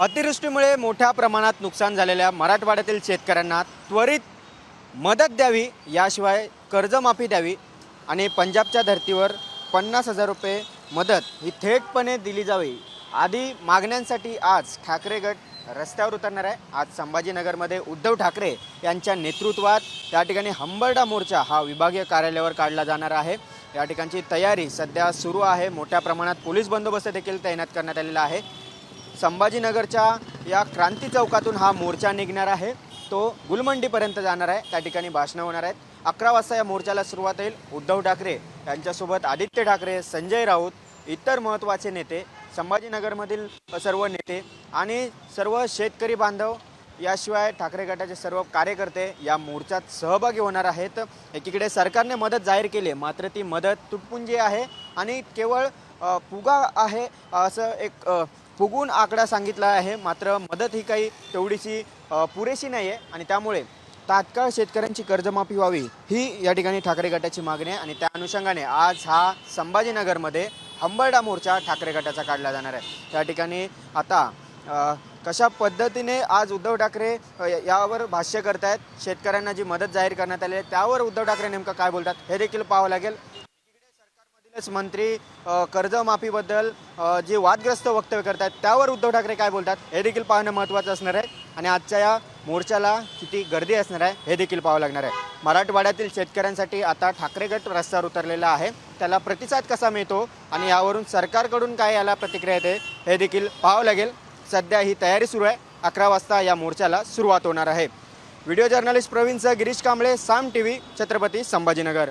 अतिवृष्टीमुळे मोठ्या प्रमाणात नुकसान झालेल्या मराठवाड्यातील शेतकऱ्यांना त्वरित मदत द्यावी याशिवाय कर्जमाफी द्यावी आणि पंजाबच्या धर्तीवर पन्नास हजार रुपये मदत ही थेटपणे दिली जावी. आदी मागण्यांसाठी आज ठाकरे गट रस्त्यावर उतरणार आहे. आज संभाजीनगरमध्ये उद्धव ठाकरे यांच्या नेतृत्वात या ठिकाणी हंबरडा मोर्चा हा विभागीय कार्यालयावर काढला जाणार आहे. या ठिकाणची तयारी सध्या सुरू आहे. मोठ्या प्रमाणात पोलीस बंदोबस्त देखील तैनात करण्यात आलेला आहे. संभाजीनगरच्या या क्रांती चौकातून हा मोर्चा निघणार आहे. तो गुलमंडीपर्यंत जाणार आहे. त्या ठिकाणी भाषणं होणार आहेत. अकरा वाजता या मोर्चाला सुरुवात होईल. उद्धव ठाकरे यांच्यासोबत आदित्य ठाकरे संजय राऊत इतर महत्त्वाचे नेते संभाजीनगरमधील सर्व नेते आणि सर्व शेतकरी बांधव याशिवाय ठाकरे गटाचे सर्व कार्यकर्ते या मोर्चात सहभागी होणार आहेत. एकीकडे सरकारने मदत जाहीर केली आहे, मात्र ती मदत तुटपुंजी आहे आणि केवळ फुगा आहे असं एक फुगून आकडा सांगितला आहे. मात्र मदत ही काही तेवढीशी पुरेशी नाही आहे आणि त्यामुळे तात्काळ शेतकऱ्यांची कर्जमाफी व्हावी ही या ठिकाणी ठाकरे गटाची मागणी आहे आणि त्या अनुषंगाने आज हा संभाजीनगरमध्ये हंबरडा मोर्चा ठाकरे गटाचा काढला जाणार आहे. त्या ठिकाणी आता कशा पद्धतीने आज उद्धव ठाकरे यावर भाष्य करतायत शेतकऱ्यांना जी मदत जाहीर करण्यात आली आहे त्यावर उद्धव ठाकरे नेमकं काय बोलतात हे देखील पाहावं लागेल. मंत्री कर्जमाफीबद्दल जे वादग्रस्त वक्तव्य करतात त्यावर उद्धव ठाकरे काय बोलतात हे देखील पाहणं महत्त्वाचं असणार आहे. आणि आजच्या या मोर्चाला किती गर्दी असणार आहे हे देखील पाहावं लागणार आहे. मराठवाड्यातील शेतकऱ्यांसाठी आता ठाकरे गट रस्त्यावर उतरलेला आहे. त्याला प्रतिसाद कसा मिळतो आणि यावरून सरकारकडून काय याला प्रतिक्रिया येते हे देखील पाहावं लागेल. सध्या ही तयारी सुरू आहे. अकरा वाजता या मोर्चाला सुरुवात होणार आहे. व्हिडिओ जर्नलिस्ट प्रवीणसह गिरीश कांबळे साम टी व्ही छत्रपती संभाजीनगर.